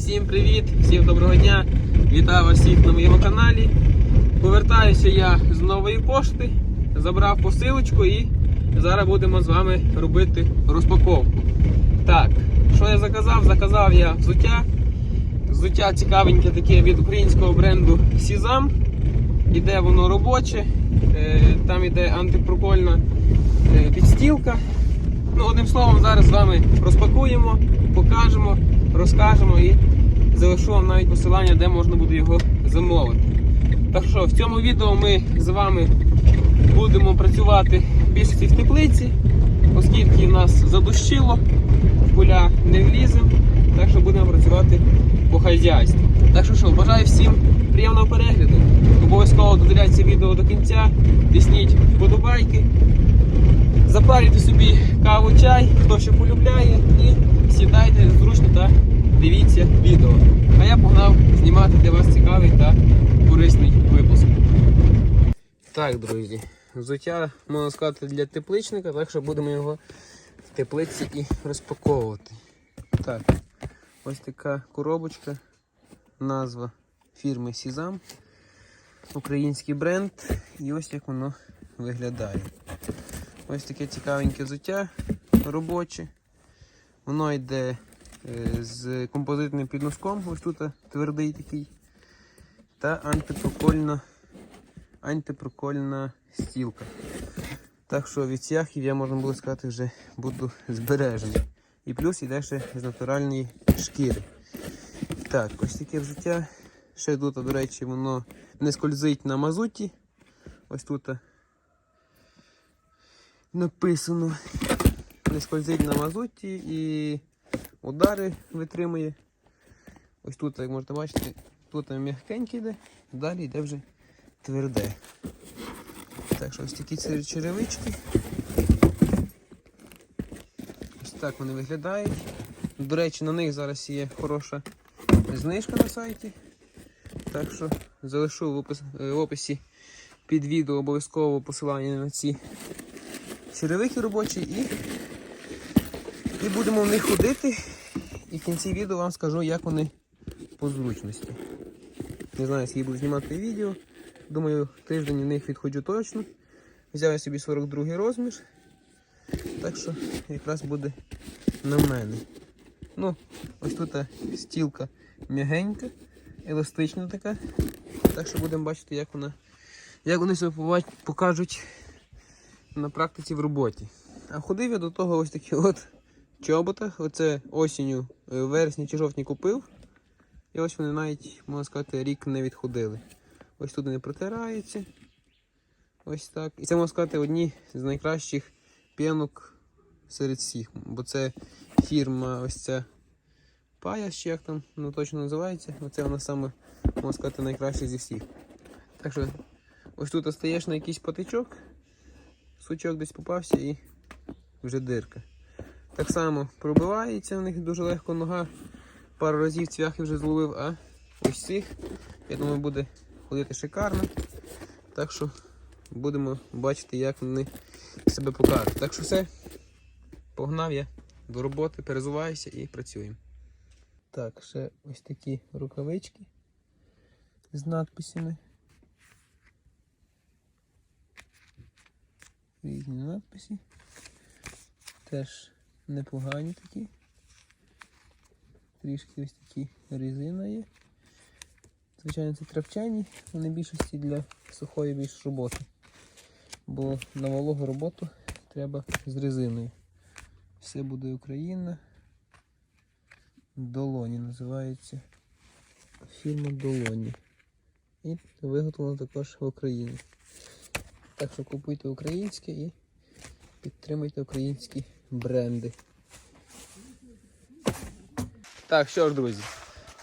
Всім привіт, всім доброго дня. Вітаю вас всіх на моєму каналі. Повертаюся я з нової пошти, забрав посилочку і зараз будемо з вами робити розпаковку. Так, що я заказав? Заказав я взуття. Взуття цікавеньке таке від українського бренду Сізам. Іде воно робоче, е, там іде антипрокольна е, підстілка. Ну, одним словом, зараз з вами розпакуємо, покажемо, розкажемо і залишу вам навіть посилання, де можна буде його замовити. Так що в цьому відео ми з вами будемо працювати більшості в теплиці, оскільки нас задущило, в поля не вліземо, так що будемо працювати по хазяйству. Так що що, бажаю всім приємного перегляду. Обов'язково додивляйте відео до кінця, тисніть вподобайки. Запарюйте собі каву, чай, хто що полюбляє, і сідайте зручно та дивіться відео. А я погнав знімати для вас цікавий та корисний випуск. Так, друзі, взуття, можна сказати, для тепличника, так що будемо його в теплиці і розпаковувати. Так, ось така коробочка, назва фірми Сізам, український бренд, і ось як воно виглядає. Ось таке цікавеньке взуття робоче. Воно йде е, з композитним підноском, ось тут твердий такий. Та антипрокольна, антипрокольна стілка. Так що від цяхів я можна було сказати вже буду збережений. І плюс йде ще з натуральної шкіри. Так, ось таке взуття. Ще тут, до речі, воно не скользить на мазуті. Ось тут написано. Не скользить на мазуті і удари витримує. Ось тут, як можете бачити, тут м'якенький йде, далі йде вже тверде. Так що ось такі черевички. Ось так вони виглядають. До речі, на них зараз є хороша знижка на сайті. Так що залишу в, опис, в описі під відео обов'язково посилання на ці черевики робочі і, і будемо в них ходити. І в кінці відео вам скажу, як вони по зручності. Не знаю, скільки буду знімати відео. Думаю, тиждень в них відходжу точно. Взяв я собі 42 розмір. Так що якраз буде на мене. Ну, ось тут стілка м'ягенька, еластична така. Так що будемо бачити, як вона, як вони себе покажуть на практиці в роботі. А ходив я до того ось таких от чоботах. Оце осінню, е, вересні чи жовтні купив. І ось вони навіть, можна сказати, рік не відходили. Ось тут вони протираються. Ось так. І це можна сказати одні з найкращих п'янок серед всіх. Бо це фірма ось ця Пая, чи як там ну, точно називається. Оце вона саме, можна сказати, найкраща зі всіх. Так що ось тут остаєш на якийсь патичок сучок десь попався і вже дирка. Так само пробивається в них дуже легко нога. Пару разів цвяхи вже зловив, а ось цих, я думаю, буде ходити шикарно. Так що будемо бачити, як вони себе покажуть. Так що все, погнав я до роботи, перезуваюся і працюємо. Так, ще ось такі рукавички з надписями. різні надписи. Теж непогані такі. Трішки ось такі резина є. Звичайно, це травчані, вони більшості для сухої більш роботи. Бо на вологу роботу треба з резиною. Все буде Україна. Долоні називається. Фірма Долоні. І виготовлено також в Україні. Так що купуйте українське і підтримуйте українські бренди. Так, що ж, друзі,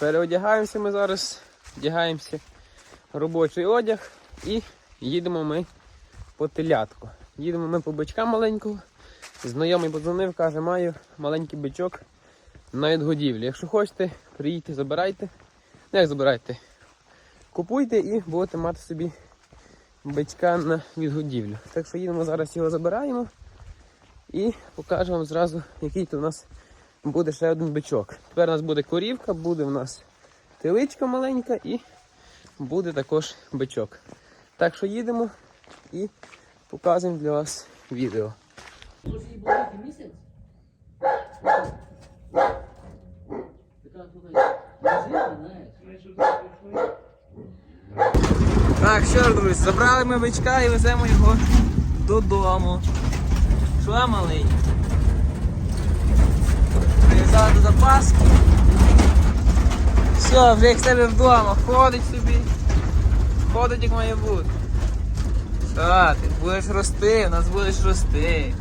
переодягаємося ми зараз, вдягаємося робочий одяг і їдемо ми по телятку. Їдемо ми по бичка маленького. Знайомий подзвонив, каже, маю маленький бичок на відгодівлі. Якщо хочете, приїдьте, забирайте. Не як забирайте. Купуйте і будете мати собі бичка на відгодівлю. Так що їдемо зараз його забираємо і покажу вам зразу, який то у нас буде ще один бичок. Тепер у нас буде корівка, буде в нас теличка маленька і буде також бичок. Так що їдемо і показуємо для вас відео. Так, що ж, друзі, забрали ми бичка і веземо його додому. Що, малий? Прив'язали запаски. Все, вже як себе вдома, ходить собі. Ходить як має бути. Що ти, будеш рости, у нас будеш рости.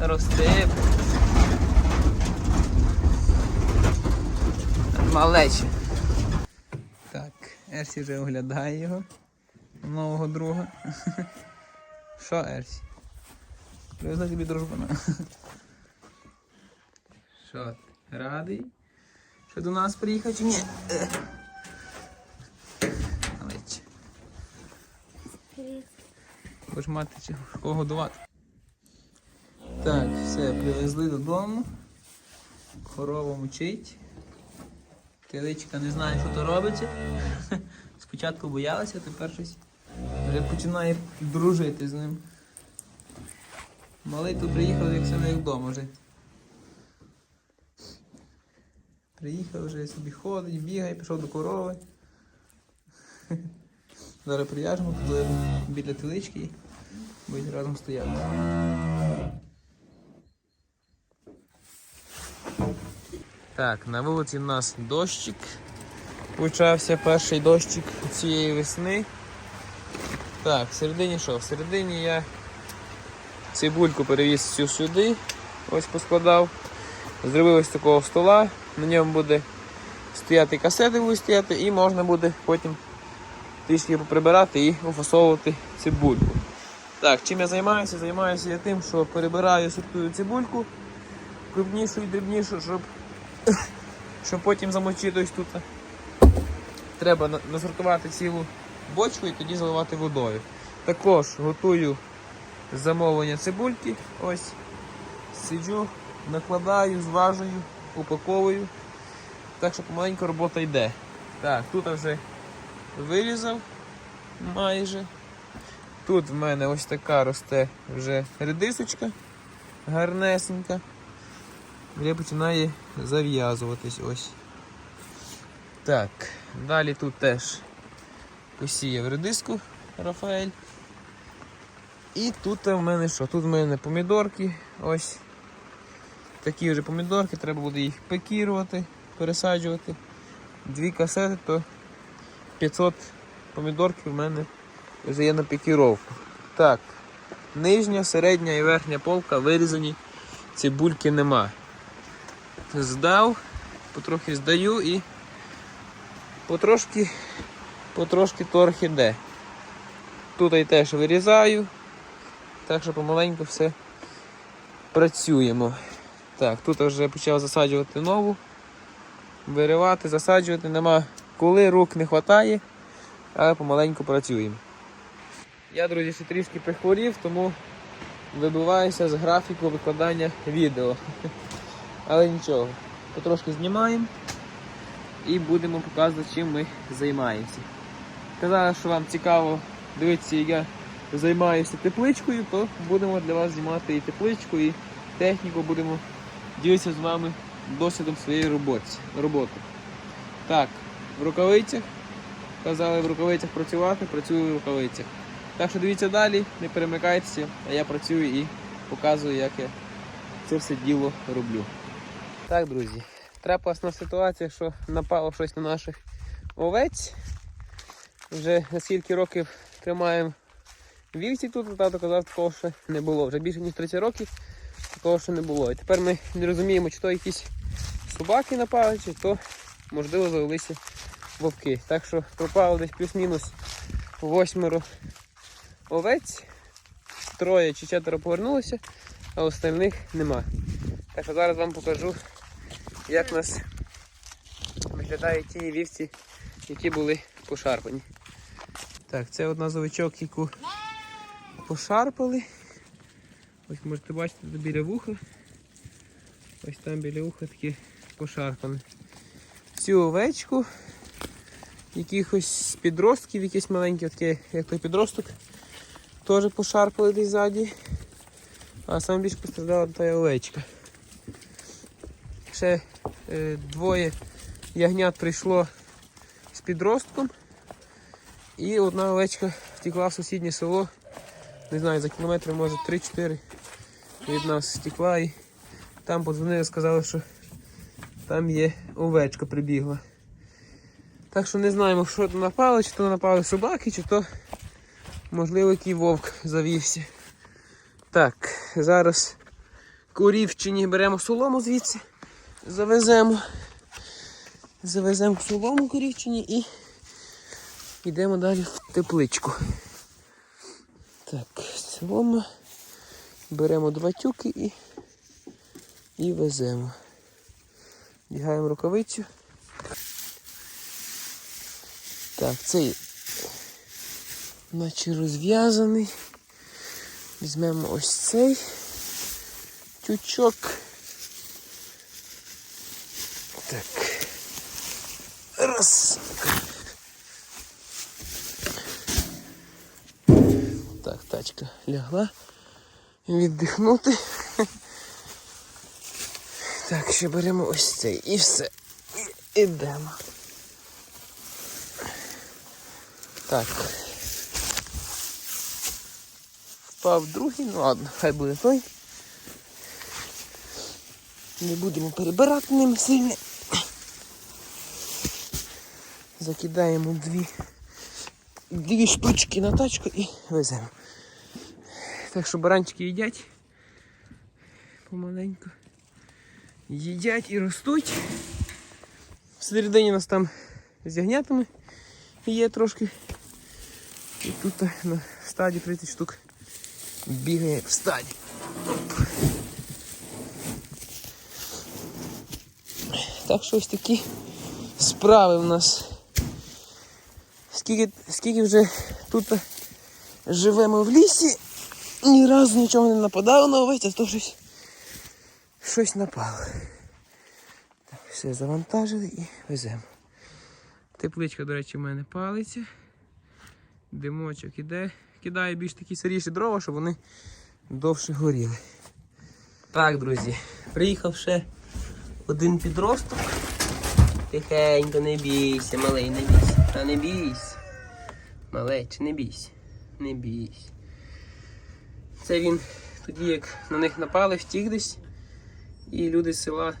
Рости. Малече. Так, Ерсі вже оглядає його. Нового друга. Що, Ерсі? Привезла тобі дружбана. Що ти? Радий? Що до нас приїхав чи ні? Будеш мати кого годувати. Так, все, привезли додому. Корова мучить. Теличка не знає, що то робиться. Спочатку боялася, тепер щось вже починає дружити з ним. Малий тут приїхав, як себе як вдома вже. Приїхав вже собі ходить, бігає, пішов до корови. Зараз прив'яжемо туди біля телички будуть разом стояти. Так, на вулиці у нас дощик. Почався перший дощик цієї весни. Так, в середині що? В середині я цибульку перевіз всю сюди, ось поскладав. Зробив ось такого стола, на ньому буде стояти касети будуть і можна буде потім трішки поприбирати і офасовувати цибульку. Так, чим я займаюся? Займаюся я тим, що перебираю, сортую цибульку крупнішу і дрібнішу, щоб, щоб потім замочити ось тут. Треба насортувати цілу бочку і тоді заливати водою. Також готую замовлення цибульки. Ось сиджу, накладаю, зважую, упаковую. Так що помаленьку робота йде. Так, тут я вже вирізав майже. Тут в мене ось така росте вже редисочка гарнесенька. Вже починає зав'язуватись ось. Так, далі тут теж посіяв редиску Рафаель. І тут в мене що? Тут в мене помідорки. Ось такі вже помідорки, треба буде їх пекірувати, пересаджувати. Дві касети, то 500 помідорків в мене вже є на пікіровку. Так, нижня, середня і верхня полка вирізані, цибульки нема. Здав, потрохи здаю і потрошки, потрошки торг іде. Тут я теж вирізаю, так що помаленьку все працюємо. Так, тут вже почав засаджувати нову, виривати, засаджувати, нема коли, рук не вистачає, але помаленьку працюємо. Я, друзі, ще трішки прихворів, тому вибиваюся з графіку викладання відео. Але нічого, потрошки знімаємо і будемо показувати, чим ми займаємося. Казали, що вам цікаво дивитися, як я займаюся тепличкою, то будемо для вас знімати і тепличку, і техніку будемо ділитися з вами досвідом своєї роботи. роботи. Так, в рукавицях. Казали в рукавицях працювати, працюю в рукавицях. Так що дивіться далі, не перемикайтеся, а я працюю і показую, як я це все діло роблю. Так, друзі, трапилася ситуація, що напало щось на наших овець. Вже на скільки років тримаємо вівці тут, тато казав, такого ще не було. Вже більше ніж 30 років такого ще не було. І тепер ми не розуміємо, чи то якісь собаки напали, чи то, можливо, завелися вовки. Так що пропало десь плюс-мінус восьмеро овець, троє чи четверо повернулися, а остальних нема. Так що зараз вам покажу, як у нас виглядають ті вівці, які були пошарпані. Так, це одна з овечок, яку пошарпали. Ось можете бачити тут біля вуха. Ось там біля уха таке пошарпане. Цю овечку, якихось підростків, якісь маленькі, таке, як той підросток, теж пошарпали десь ззаді. А саме більше постраждала та овечка. Ще е, двоє ягнят прийшло з підростком. І одна овечка втекла в сусіднє село. Не знаю, за кілометри, може 3-4 від нас втекла і там подзвонили, сказали, що там є овечка прибігла. Так що не знаємо, що то напали, чи то напали собаки, чи то можливо який вовк завівся. Так, зараз корівчині беремо солому звідси, завеземо. Завеземо солому корівчині і йдемо далі в тепличку. Так, солома. Беремо два тюки і, і веземо. Вдягаємо рукавицю. Так, цей наче розв'язаний. Візьмемо ось цей тючок. Так. Раз. Так, тачка лягла. Віддихнути. Так, ще беремо ось цей і все. І йдемо. Так. Впав другий, ну ладно, хай буде той. Не будемо перебирати ними сильно. Закидаємо дві, дві штучки на тачку і веземо. Так що баранчики їдять помаленьку. Їдять і ростуть. Всередині нас там з ягнятами є трошки. І тут на стаді 30 штук бігає в стаді. Так що ось такі справи в нас. Скільки, скільки вже тут живемо в лісі, ні разу нічого не нападало на овець, а то щось, щось напало. Так, все завантажили і веземо. Тепличка, до речі, в мене палиться. Димочок іде. Кидаю більш такі сиріші дрова, щоб вони довше горіли. Так, друзі, приїхав ще один підросток. Тихенько, не бійся, малий, не бійся. Та не бійся. Малеч, не бійся. Не бійся. Це він тоді, як на них напали, втік десь. І люди з села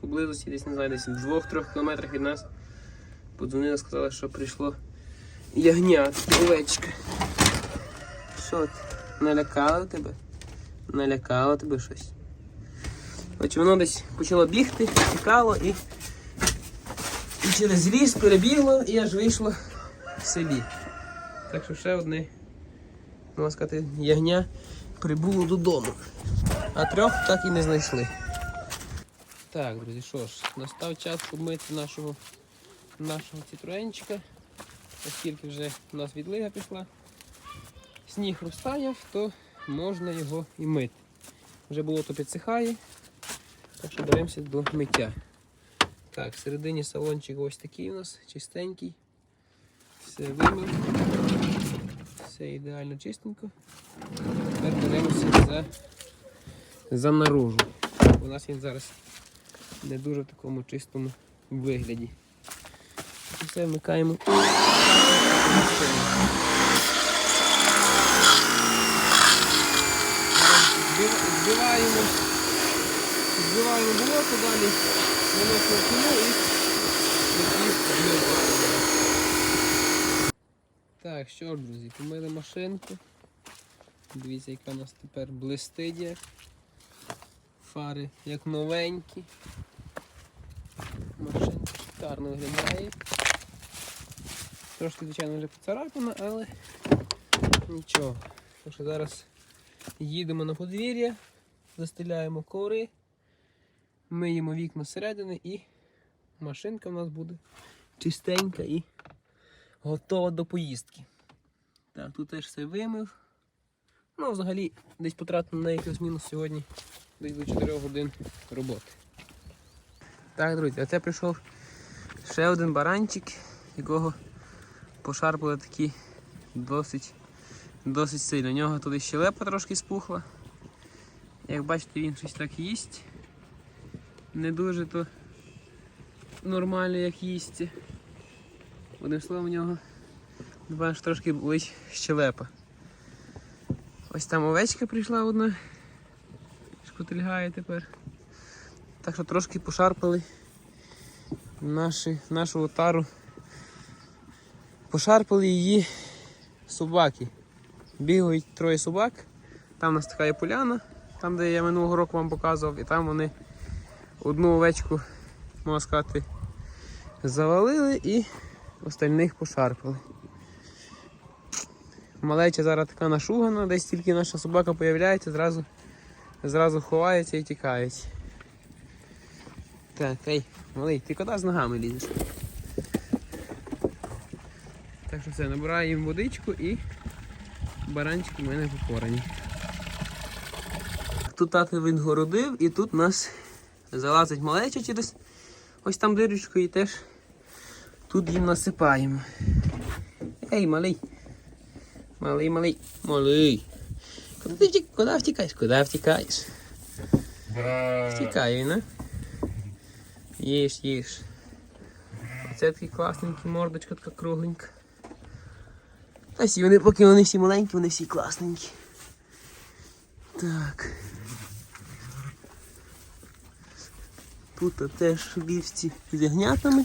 поблизості, десь не знаю, десь в двох-трьох кілометрах від нас подзвонили, сказали, що прийшло ягня, овечка. Що ти? Налякало тебе? Налякало тебе щось. Отже, воно десь почало бігти, тікало і, і через ліс перебігло і аж вийшло в селі. Так що ще одне, можна сказати, ягня прибуло додому. А трьох так і не знайшли. Так, друзі, що ж, настав час помити нашого, нашого цитруенчика. Оскільки вже у нас відлига пішла, сніг розтаяв, то можна його і мити. Вже болото підсихає, так що беремося до миття. Так, всередині салончик ось такий у нас, чистенький. Все вимив. Все ідеально чистенько. Тепер беремося за, за наружу. У нас він зараз не дуже в такому чистому вигляді. І все вмикаємо. Збив- Збиваємо, збиваємо болото далі, виносимо в кіно і. Так, що ж, друзі, помили машинку. Дивіться, яка у нас тепер блистить. Фари як новенькі. Машинка шикарно виглядає. Трошки, звичайно, вже поцарапана, але нічого. Так що зараз їдемо на подвір'я, застеляємо коври, миємо вікна зсередини і машинка в нас буде чистенька і готова до поїздки. Так, тут теж все вимив. Ну, взагалі, десь потратимо на якийсь мінус сьогодні десь до 4 годин роботи. Так, друзі, а це прийшов ще один баранчик, якого пошарпали такі досить, досить сильно. У нього туди щелепа трошки спухла. Як бачите, він щось так їсть. Не дуже то нормально, як їсть. Одним словом, у нього бачиш, трошки болить щелепа. Ось там овечка прийшла одна. Шкутильгає тепер. Так що трошки пошарпали наші, нашу отару. Пошарпали її собаки. Бігають троє собак. Там у нас така є поляна, там де я минулого року вам показував, і там вони одну овечку, можна сказати, завалили і остальних пошарпали. Малеча зараз така нашугана, десь тільки наша собака появляється, зразу, зразу ховається і тікають. Так, ей, малий, ти куди з ногами лізеш? Так що все, набираю їм водичку і баранчики в мене попорані. Тут тато він городив і тут у нас залазить малеча через ось там дирочку і теж тут їм насипаємо. Ей, малий. Малий, малий, малий. Куди ти куди втікаєш? Куди втікаєш? Втікає він, а? Їж, їж. Це такий класненький, мордочка така кругленька. Та всі вони, поки вони всі маленькі, вони всі класненькі. Так. Тут теж вівці з ягнятами.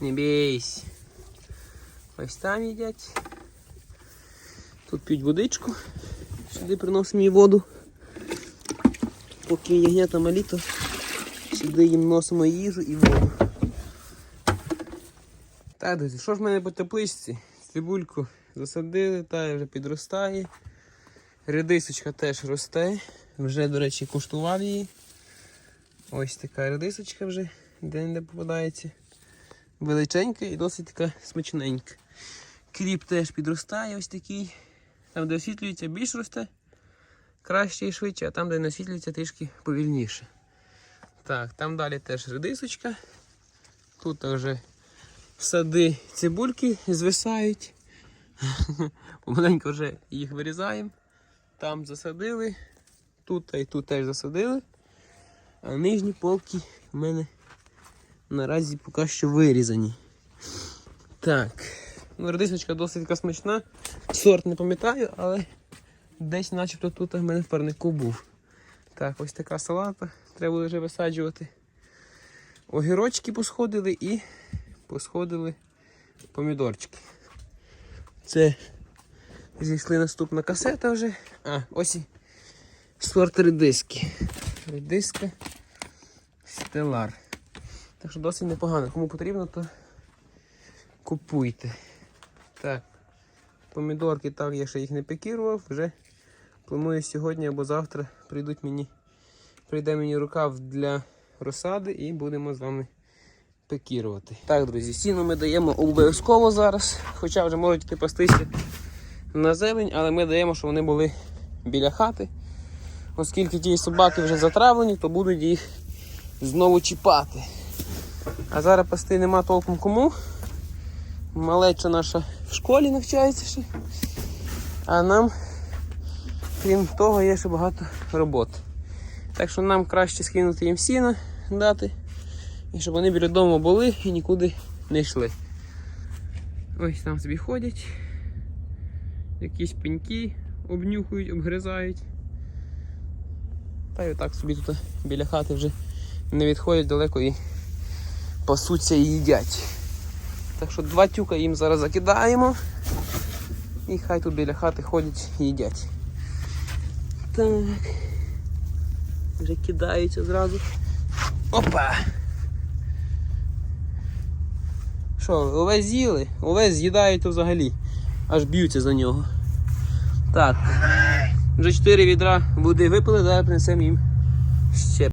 Не бійся. Ось там їдять. Тут п'ють водичку. Сюди приносимо їй воду. Поки ягнята малі, то сюди їм носимо їжу і воду. Так, друзі, що ж в мене по тепличці? Цибульку засадили, та вже підростає. Редисочка теж росте. Вже, до речі, куштував її. Ось така редисочка вже де-не попадається. Величенька і досить така смачненька. Кріп теж підростає ось такий. Там, де освітлюється, більш росте краще і швидше, а там, де не освітлюється, трішки повільніше. Так, там далі теж редисочка. Тут вже сади цибульки звисають. Помаленьку вже їх вирізаємо. Там засадили, тут та й тут теж засадили. А нижні полки в мене наразі поки що вирізані. Так. Ну, редисочка досить така смачна. Сорт не пам'ятаю, але десь начебто тут в мене в парнику був. Так, ось така салата. Треба буде вже висаджувати. Огірочки посходили і посходили помідорчики. Це зійшли наступна касета вже. А, ось і сорт редиски. Редиска Стелар. Так що досить непогано. Кому потрібно, то купуйте. Так. Помідорки так, я ще їх не пекірував, вже планую сьогодні або завтра прийдуть мені, прийде мені рукав для розсади і будемо з вами пекірувати. Так, друзі, сіно ми даємо обов'язково зараз, хоча вже можуть йти пастися на зелень, але ми даємо, щоб вони були біля хати. Оскільки ті собаки вже затравлені, то будуть їх знову чіпати. А зараз пасти нема толком кому. Малеча наша в школі навчається ще. А нам, крім того, є ще багато роботи. Так що нам краще скинути їм сіна, дати, і щоб вони біля дому були і нікуди не йшли. Ось там собі ходять. Якісь пеньки обнюхують, обгризають. Та й отак собі тут біля хати вже не відходять далеко і пасуться і їдять. Так що два тюка їм зараз закидаємо. І хай тут біля хати ходять і їдять. Так. Вже кидаються зразу. Опа! Що, овець з'їли? Овець з'їдають взагалі. Аж б'ються за нього. Так. Вже 4 відра води випили, зараз принесемо їм ще.